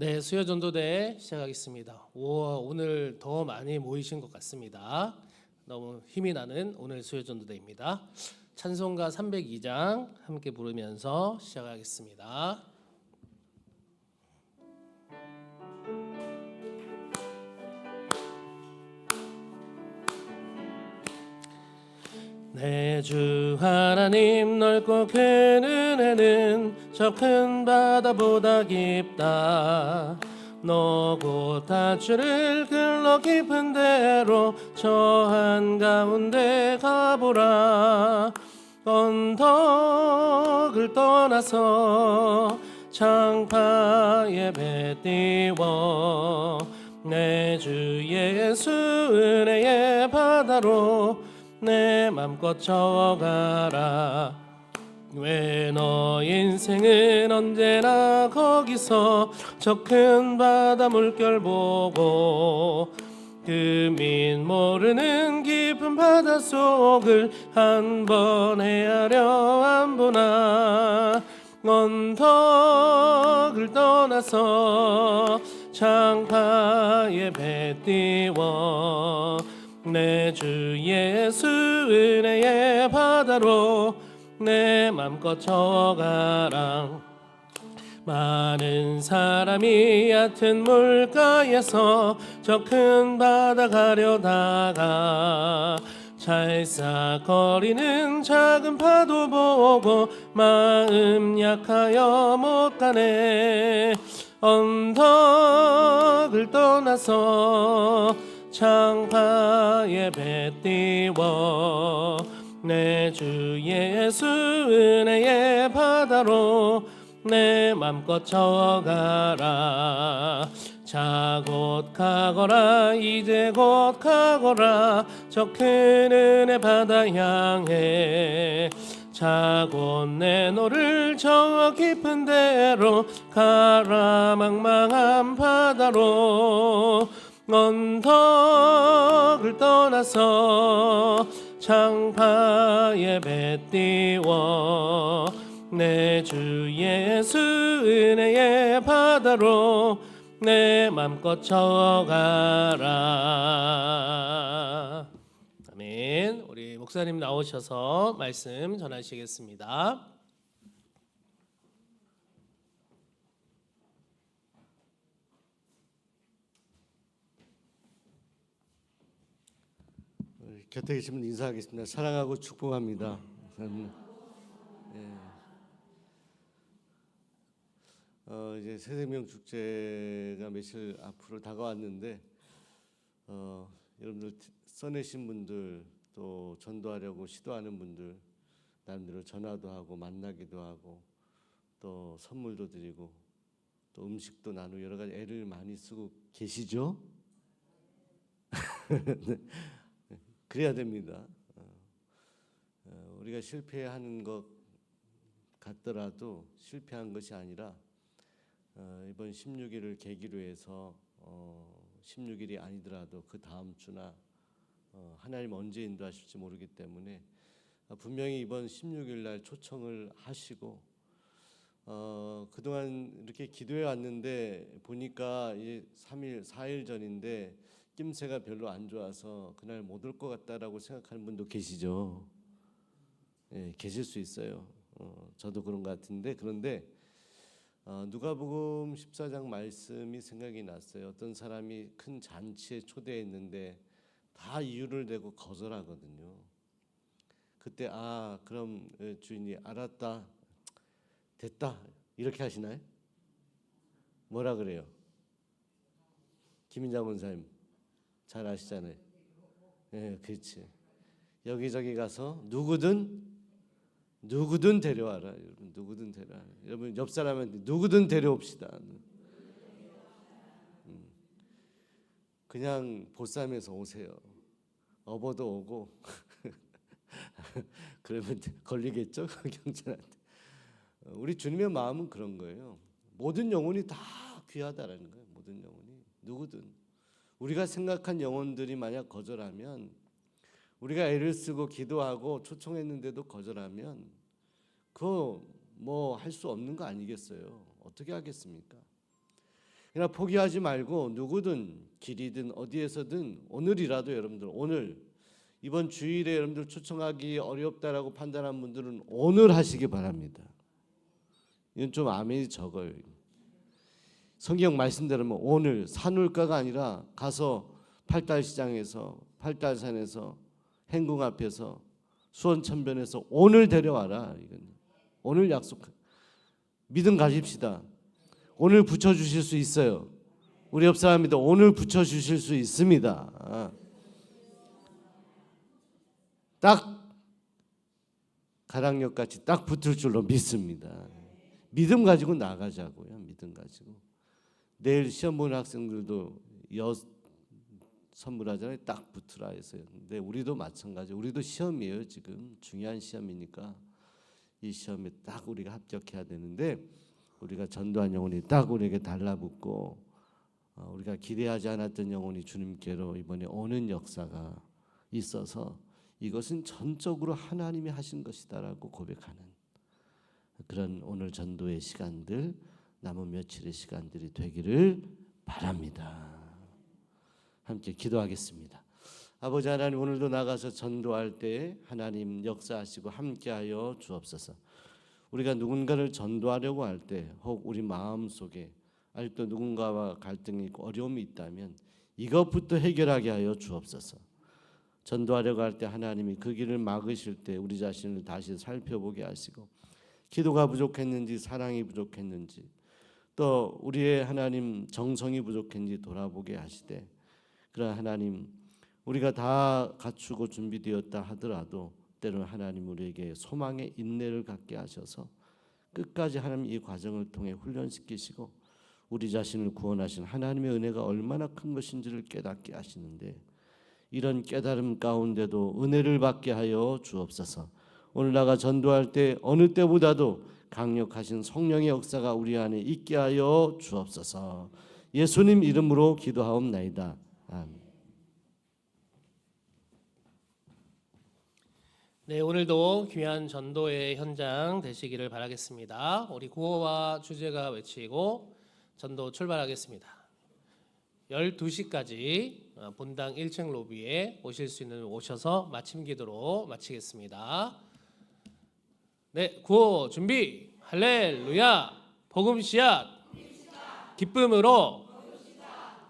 네, 수요 전도대 시작하겠습니다. 오, 오늘 더 많이 모이신 것 같습니다. 너무 힘이 나는 오늘 수요 전도대입니다. 찬송가 302장 함께 부르면서 시작하겠습니다. 내주 하나님 넓고 큰 은혜는 저 큰 바다보다 깊다. 너고 다주를 글러 깊은 데로 저 한가운데 가보라. 언덕을 떠나서 장파에 배 띄워 내 주 예수 은혜의 바다로 내 맘껏 저어가라. 왜 너 인생은 언제나 거기서 저 큰 바다 물결 보고 그민 모르는 깊은 바다 속을 한 번 헤아려 안 보나. 언덕을 떠나서 장파에 배 띄워 내주 예수 은혜의 바다로 내 맘껏 저가라 많은 사람이 얕은 물가에서 저 큰 바다 가려다가 찰싹거리는 작은 파도 보고 마음 약하여 못 가네. 언덕을 떠나서 창파에 배 띄워 내 주 예수 은혜의 바다로 내 맘껏 저어가라. 자곧 가거라. 이제 곧 가거라. 저 큰 은혜 바다 향해. 자곧 내 노를 저 깊은 데로 가라 망망한 바다로 언덕을 떠나서 창파에 배 띄워 내 주 예수 은혜의 바다로 내 맘껏 저가라. 아멘. 우리 목사님 나오셔서 말씀 전하시겠습니다 곁에 계시면 인사하겠습니다. 사랑하고 축복합니다. 음, 예. 어, 이제 새생명 축제가 며칠 앞으로 다가왔는데 어, 여러분들 써내신 분들 또 전도하려고 시도하는 분들 나름대로 전화도 하고 만나기도 하고 또 선물도 드리고 또 음식도 나누고 여러 가지 애를 많이 쓰고 계시죠? 네. 그래야 됩니다. 어, 어, 우리가 실패하는 것 같더라도 실패한 것이 아니라 어, 이번 16일을 계기로 해서 16일이 아니더라도 그 다음 주나 하나님 언제 인도하실지 모르기 때문에 분명히 이번 16일 날 초청을 하시고 어, 그동안 이렇게 기도해 왔는데 보니까 이제 3일, 4일 전인데 낌새가 별로 안 좋아서 그날 못 올 것 같다라고 생각하는 분도 계시죠. 예, 계실 수 있어요. 어, 저도 그런 것 같은데 그런데 어, 누가복음 14장 말씀이 생각이 났어요. 어떤 사람이 큰 잔치에 초대했는데 다 이유를 대고 거절하거든요. 그때 아 그럼 예, 주인이 알았다 됐다 이렇게 하시나요? 뭐라 그래요? 김인장 원사님 잘 아시잖아요. 예, 그렇지. 여기저기 가서 누구든 누구든 데려와라. 여러분 누구든 데려와. 여러분 옆 사람한테 누구든 데려옵시다. 음. 그냥 보쌈에서 오세요. 어버도 오고 그러면 걸리겠죠 경찰한테. 우리 주님의 마음은 그런 거예요. 모든 영혼이 다 귀하다라는 거예요. 모든 영혼이 누구든 우리가 생각한 영혼들이 만약 거절하면 우리가 애를 쓰고 기도하고 초청했는데도 거절하면 그거 뭐 할 수 없는 거 아니겠어요? 어떻게 하겠습니까? 그러나 포기하지 말고 누구든 길이든 어디에서든 오늘이라도 여러분들 오늘 이번 주일에 여러분들 초청하기 어렵다라고 판단한 분들은 오늘 하시기 바랍니다. 이건 좀 아멘이 적어요. 성경 말씀대로 면 오늘 산울가가 아니라 가서 팔달 시장에서 팔달산에서 행궁 앞에서 수원천변에서 오늘 데려와라. 이건 오늘 약속. 믿음 가집시다. 오늘 붙여 주실 수 있어요. 우리 옆 사람입니다. 오늘 붙여 주실 수 있습니다. 아. 딱 가랑력 같이 딱 붙을 줄로 믿습니다. 믿음 가지고 나가자고요. 믿음 가지고 내일 시험 보는 학생들도 여 선물하잖아요. 딱 붙으라 해서요. 근데 우리도 마찬가지. 우리도 시험이에요. 지금 중요한 시험이니까 이 시험에 딱 우리가 합격해야 되는데 우리가 전도한 영혼이 딱 우리에게 달라붙고 어, 우리가 기대하지 않았던 영혼이 주님께로 이번에 오는 역사가 있어서 이것은 전적으로 하나님이 하신 것이다라고 고백하는 그런 오늘 전도의 시간들 남은 며칠의 시간들이 되기를 바랍니다. 함께 기도하겠습니다. 아버지 하나님 오늘도 나가서 전도할 때 하나님 역사하시고 함께하여 주옵소서. 우리가 누군가를 전도하려고 할 때 혹 우리 마음 속에 아직도 누군가와 갈등이 있고 어려움이 있다면 이것부터 해결하게 하여 주옵소서. 전도하려고 할 때 하나님이 그 길을 막으실 때 우리 자신을 다시 살펴보게 하시고 기도가 부족했는지 사랑이 부족했는지 또 우리의 하나님 정성이 부족했는지 돌아보게 하시되 그러나 하나님 우리가 다 갖추고 준비되었다 하더라도 때로는 하나님 우리에게 소망의 인내를 갖게 하셔서 끝까지 하나님 이 과정을 통해 훈련시키시고 우리 자신을 구원하신 하나님의 은혜가 얼마나 큰 것인지를 깨닫게 하시는데 이런 깨달음 가운데도 은혜를 받게 하여 주옵소서. 오늘 나가 전도할 때 어느 때보다도 강력하신 성령의 역사가 우리 안에 있게 하여 주옵소서. 예수님 이름으로 기도하옵나이다. 아멘. 네, 오늘도 귀한 전도의 현장 되시기를 바라겠습니다. 우리 구호와 주제가 외치고 전도 출발하겠습니다. 12시까지 어, 본당 1층 로비에 오실 수 있는 오셔서 마침 기도로 마치겠습니다. 네, 구호 준비. 할렐루야. 복음 씨앗. 기쁨으로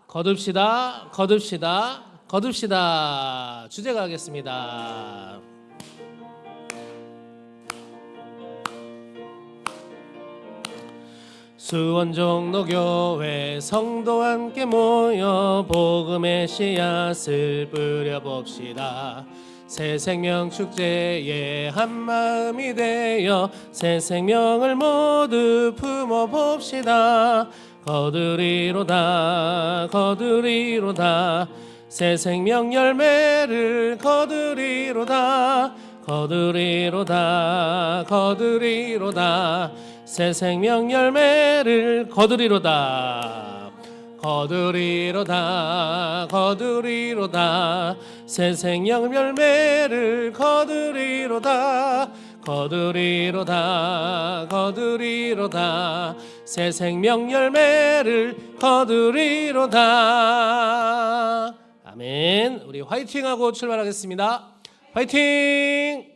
거둡시다. 거둡시다. 거둡시다. 주제가 하겠습니다. 수원 종로교회 성도 함께 모여 복음의 씨앗을 뿌려봅시다. 새 생명 축제에 한 마음이 되어 새 생명을 모두 품어 봅시다. 거두리로다 거두리로다. 새 생명 열매를 거두리로다. 거두리로다 거두리로다. 새 생명 열매를 거두리로다. 거두리로다 거두리로다 새 생명 열매를 거두리로다 거두리로다 거두리로다. 새 생명 열매를 거두리로다. 아멘. 우리 화이팅하고 출발하겠습니다. 화이팅